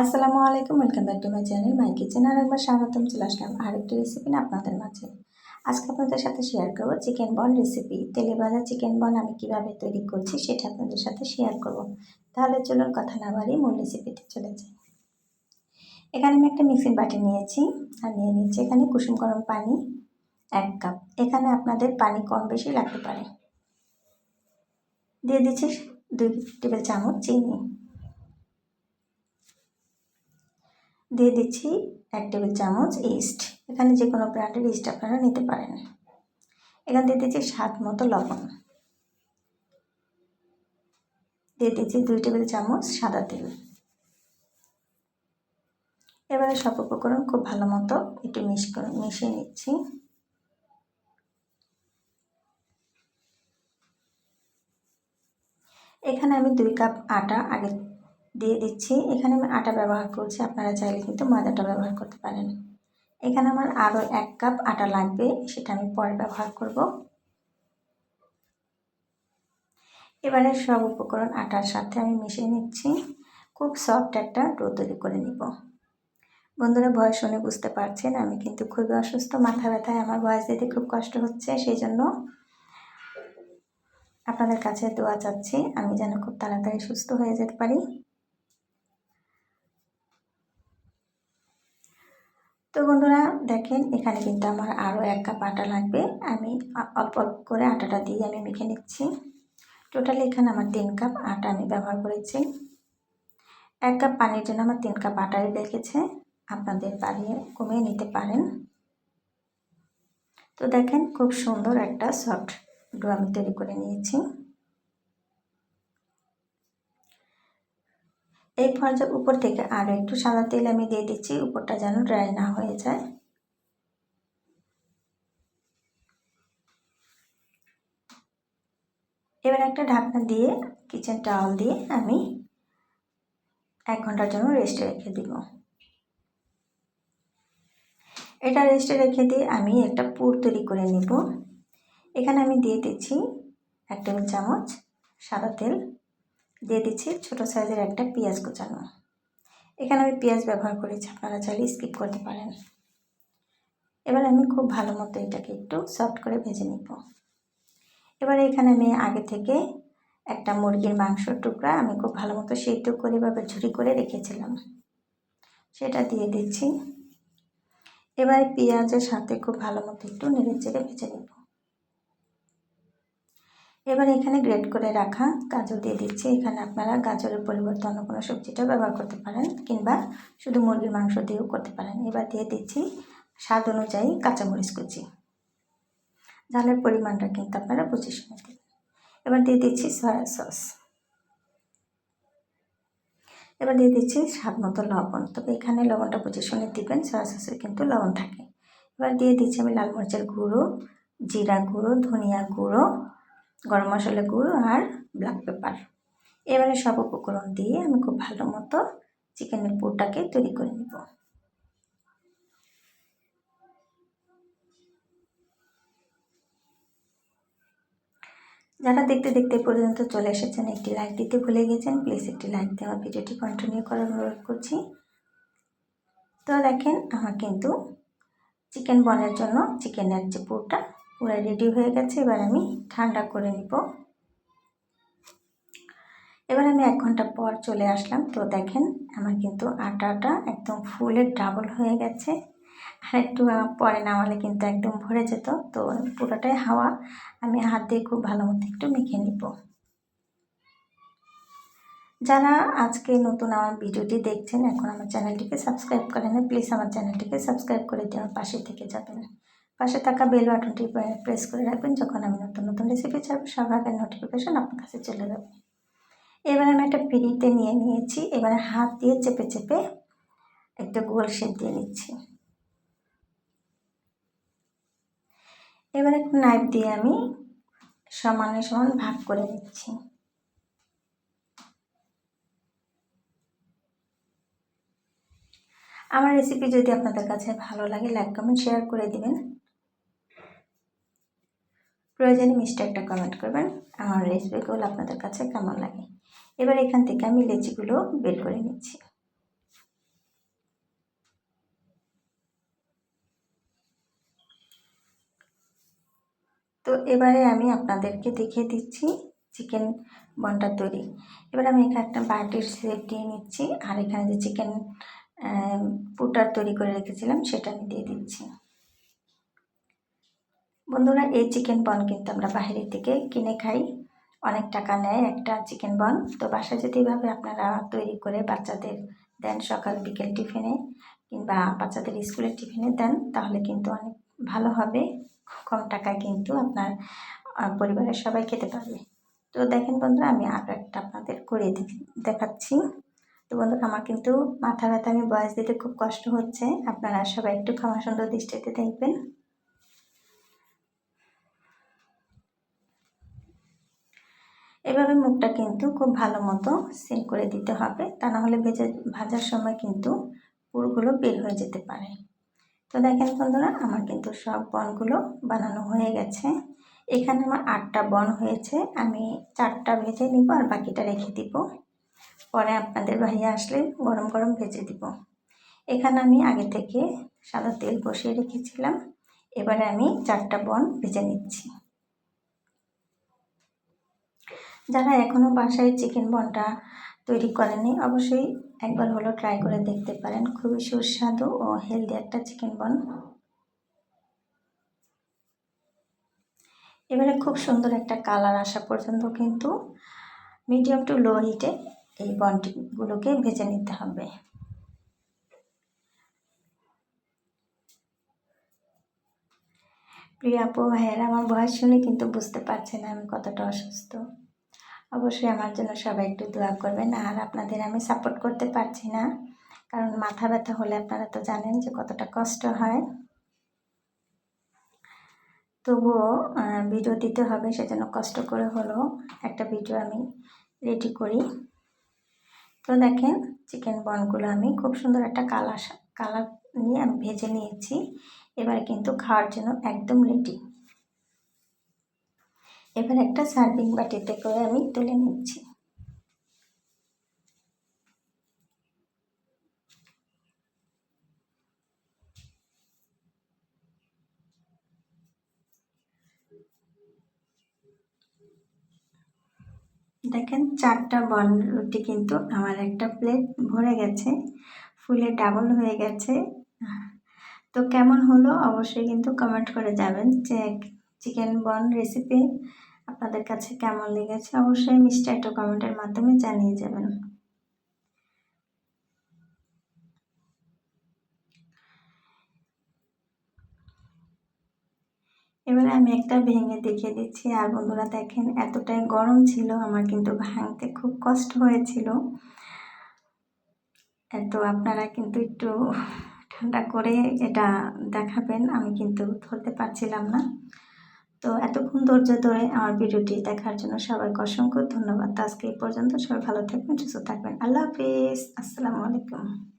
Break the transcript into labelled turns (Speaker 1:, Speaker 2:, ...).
Speaker 1: আসসালামু আলাইকুম welcome back to my channel my kitchen আর একবার স্বাগতম, চলে আসলাম আরেকটি রেসিপি নিয়ে আপনাদের মাঝে। আজকে আপনাদের সাথে শেয়ার করব চিকেন বল রেসিপি তেলে ভাজা চিকেন বল আমি কীভাবে তৈরি করছি সেটা আপনাদের সাথে শেয়ার করব। তাহলে চলুন কথা না বাড়ি মূল রেসিপিতে চলে যাই। এখানে আমি একটা মিক্সিং বাটি নিয়েছি, আর নিয়ে নিচ্ছি এখানে কুসুম গরম পানি, এক কাপ এখানে আপনাদের পানি কম বেশি লাগতে পারে। দিয়ে দিচ্ছি দুই টেবিল চামচ চিনি। দিয়ে দিচ্ছি এক টেবিল চামচ ইস্ট এখানে যে কোনো ব্র্যান্ডের ইস্ট আপনারা নিতে পারেন। এখানে দিয়ে দিচ্ছি স্বাদ মতো লবণ। দিয়ে দিচ্ছি দুই টেবিল চামচ সাদা তেল। এবারে সব উপকরণ খুব ভালো মতো একটু মিশ করে মিশিয়ে নিচ্ছি। এখানে আমি দুই কাপ আটা আগে দিয়ে দিচ্ছি। এখানে আমি আটা ব্যবহার করছি, আপনারা চাইলে কিন্তু ময়দাটা ব্যবহার করতে পারেন। এখানে আমার আরও এক কাপ আটা লাগবে, সেটা আমি পরে ব্যবহার করব। এবারে সব উপকরণ আটার সাথে আমি মিশিয়ে নিচ্ছি। খুব সফট একটা ডো তৈরি করে নিব। বন্ধুরা ভয় শুনে বুঝতে পারছেন, আমি কিন্তু খুবই অসুস্থ, মাথা ব্যথায়, আমার ভয়েস দিতে খুব কষ্ট হচ্ছে, সেই জন্য আপনাদের কাছে দোয়া চাচ্ছি, আমি যেন খুব তাড়াতাড়ি সুস্থ হয়ে যেতে পারি। তো বন্ধুরা দেখেন, এখানে কিন্তু আমার আরও এক কাপ আটা লাগবে। আমি অল্প অল্প করে আটাটা দিয়ে আমি মেখে নিচ্ছি। টোটালি এখানে আমার তিন কাপ আটা আমি ব্যবহার করেছি। এক কাপ পানির জন্য আমার তিন কাপ আটাই লেগেছে আপনাদের বাড়িয়ে কমিয়ে নিতে পারেন। তো দেখেন, খুব সুন্দর একটা সফট ডো আমি তৈরি করে নিয়েছি। এই পর্যায়ে উপর থেকে আরও একটু সাদা তেল আমি দিয়ে দিচ্ছি, উপরটা যেন ড্রাই না হয়ে যায়। এবার একটা ঢাকনা দিয়ে কিচেন টাওয়াল দিয়ে আমি এক ঘণ্টার জন্য রেস্টে রেখে দিব। এটা রেস্টে রেখে দিয়ে আমি একটা পুর তৈরি করে নিব। এখানে আমি দিয়ে দিচ্ছি এক টেবিল চামচ সাদা তেল। দিয়ে দিচ্ছি ছোটো সাইজের একটা পেঁয়াজ কুচানো। এখানে আমি পেঁয়াজ ব্যবহার করেছি, আপনারা চাইলে স্কিপ করতে পারেন। এবার আমি খুব ভালো মতো এটাকে একটু সফট করে ভেজে নিব। এবার এখানে আমি আগে থেকে একটা মুরগির মাংসর টুকরা আমি খুব ভালো মতো সেদ্ধ করে বা ঝুড়ি করে রেখেছিলাম। সেটা দিয়ে দিচ্ছি। এবার পেঁয়াজের সাথে খুব ভালো মতো একটু নেড়ে চেড়ে ভেজে নেব। এবার এখানে গ্রেট করে রাখা গাজর দিয়ে দিচ্ছি। এখানে আপনারা গাজরের পরিবর্তে অন্য কোনো সবজিটা ব্যবহার করতে পারেন কিংবা শুধু মুরগির মাংস দিয়েও করতে পারেন। এবার দিয়ে দিচ্ছি স্বাদ অনুযায়ী কাঁচামরিচ কুচি। ঝালের পরিমাণটা কিন্তু আপনারা বুঝে শুনে দেবেন। এবার দিয়ে দিচ্ছি সয়া সস। এবার দিয়ে দিচ্ছি স্বাদ মতো লবণ। তবে এখানে লবণটা বুঝে শুনে দিবেন, সয়া সসের কিন্তু লবণ থাকে। এবার দিয়ে দিচ্ছি আমি লাল মরিচের গুঁড়ো, জিরা গুঁড়ো, ধনিয়া গুঁড়ো গরম মশলা গুঁড়ো আর ব্ল্যাক পেপার এবারে সব উপকরণ দিয়ে আমি খুব ভালো মতো চিকেনের পুরটাকে তৈরি করে নেব। যারা দেখতে দেখতে পর্যন্ত চলে এসেছেন, একটি লাইক দিতে ভুলে গেছেন প্লিজ একটি লাইক আমার ভিডিওটি কন্টিনিউ করার অনুরোধ করছি। তো দেখেন, আমার কিন্তু চিকেন বনের জন্য চিকেনের যে পুরটা পুরো রেডি হয়ে গেছে, এবার আমি ঠান্ডা করে নিব। এবার আমি এক ঘণ্টা পর চলে আসলাম। তো দেখেন, আমার কিন্তু আটাটা একদম ফুলের ডাবল হয়ে গেছে। আর একটু পরে নামালে কিন্তু একদম ভরে যেত। তো পুরোটাই হাওয়া, আমি হাত দিয়ে খুব ভালো মতো একটু মেখে নিব। যারা আজকে নতুন আমার ভিডিওটি দেখছেন, এখন আমার চ্যানেলটিকে সাবস্ক্রাইব করেন প্লিজ আমার চ্যানেলটিকে সাবস্ক্রাইব করে দিয়ে আমার পাশে থেকে যাবেন। পাশে থাকা বেল বাটনটি প্রেস করে রাখবেন যখন আমি নতুন নতুন রেসিপি ছাড়বো সব আগের নোটিফিকেশান আপনার কাছে চলে যাবে। এবার আমি একটা পিড়িতে নিয়ে নিয়েছি, এবারে হাত দিয়ে চেপে চেপে একটা গোল শেপ দিয়ে নিচ্ছি। এবার একটা নাইফ দিয়ে আমি সমানে সমান ভাগ করে নিচ্ছি। আমার রেসিপি যদি আপনাদের কাছে ভালো লাগে লাইক কমেন্ট শেয়ার করে দিবেন। প্রয়োজনে মিষ্টি একটা কমেন্ট করবেন। আমার রেসিপিগুলো আপনাদের কাছে কেমন লাগে? এবার এখান থেকে আমি লেচিগুলো বের করে নিচ্ছি। তো এবারে আমি আপনাদেরকে দেখিয়ে দিচ্ছি চিকেন বনটা তৈরি। এবার আমি এখানে একটা বাটির সেপ দিয়ে নিচ্ছি। আর এখানে যে চিকেন পুটার তৈরি করে রেখেছিলাম, সেটা আমি দিয়ে দিচ্ছি। বন্ধুরা, এই চিকেন বন কিন্তু আমরা বাহিরের থেকে কিনে খাই। অনেক টাকা নেয় একটা চিকেন বন তো বাসায় যদি এভাবে আপনারা তৈরি করে বাচ্চাদের দেন সকাল, বিকেল টিফিনে কিংবা বাচ্চাদের স্কুলের টিফিনে দেন, তাহলে কিন্তু অনেক ভালো হবে। কম টাকায় কিন্তু আপনার পরিবারের সবাই খেতে পারবে। তো দেখেন বন্ধুরা, আমি আরও একটা আপনাদের করে দেখাচ্ছি। তো বন্ধুরা, আমার কিন্তু মাথা ব্যথা, আমি বয়স দিতে খুব কষ্ট হচ্ছে। আপনারা সবাই একটু খাওয়া সুন্দর দৃষ্টিতে দেখবেন। এভাবে মুখটা কিন্তু খুব ভালো মতো সিল করে দিতে হবে। তা না হলে ভেজে, ভাজার সময় কিন্তু পুরগুলো বের হয়ে যেতে পারে। তো দেখেন বন্ধুরা, আমার কিন্তু সব বনগুলো বানানো হয়ে গেছে। এখানে আমার আটটা বন হয়েছে। আমি চারটা ভেজে নিব আর বাকিটা রেখে দিব। পরে আপনাদের ভাইয়া আসলে গরম গরম ভেজে দিব। এখানে আমি আগে থেকে সাদা তেল বসিয়ে রেখেছিলাম। এবারে আমি চারটা বন ভেজে নিচ্ছি। যারা এখনও বাসায় চিকেন বনটা তৈরি করেনি, অবশ্যই একবার হলো ট্রাই করে দেখতে পারেন। খুবই সুস্বাদু ও হেলদি একটা চিকেন বন। এবারে খুব সুন্দর একটা কালার আসা পর্যন্ত কিন্তু মিডিয়াম টু লো হিটে এই বনটিগুলোকে ভেজে নিতে হবে। প্রিয় আপু, ভাইয়েরা, আমার বয়স শুনে কিন্তু বুঝতে পারছে না আমি কতটা অসুস্থ। অবশ্যই আমার জন্য সবাই একটু দোয়া করবেন, আর আপনাদের আমি সাপোর্ট করতে পারছি না। কারণ মাথা ব্যথা হলে আপনারা তো জানেন যে কতটা কষ্ট হয়। তবুও ভিডিও দিতে হবে, সেজন্য কষ্ট করে হলো একটা ভিডিও আমি রেডি করি। তো দেখেন চিকেন বনগুলো আমি খুব সুন্দর একটা কালার কালার নিয়ে আমি ভেজে নিয়েছি। এবার কিন্তু খাওয়ার জন্য একদম রেডি এবার একটা সার্ভিং বাটিতে করে আমি তুলে নিচ্ছি। দেখেন চারটা বল রুটি কিন্তু আমার একটা প্লেট ভরে গেছে, ফুলে ডাবল হয়ে গেছে। তো কেমন হলো অবশ্যই কিন্তু কমেন্ট করে যাবেন যে চিকেন বন রেসিপি আপনাদের কাছে কেমন লেগেছে, অবশ্যই মিষ্টি একটা কমেন্টের মাধ্যমে জানিয়ে যাবেন। এবারে আমি একটা ভেঙে দেখিয়ে দিচ্ছি। আর বন্ধুরা দেখেন, এতটাই গরম ছিল, আমার কিন্তু ভাঙতে খুব কষ্ট হয়েছিল। তো আপনারা কিন্তু একটু ঠান্ডা করে এটা দেখাবেন, আমি কিন্তু ধরতে পারছিলাম না। তো এতক্ষণ ধৈর্য ধরে আমার ভিডিওটি দেখার জন্য সবাইকে অসংখ্য ধন্যবাদ। আজকে এই পর্যন্ত সবাই ভালো থাকবেন, সুস্থ থাকবেন। আল্লাহ হাফিজ। আসসালামু আলাইকুম।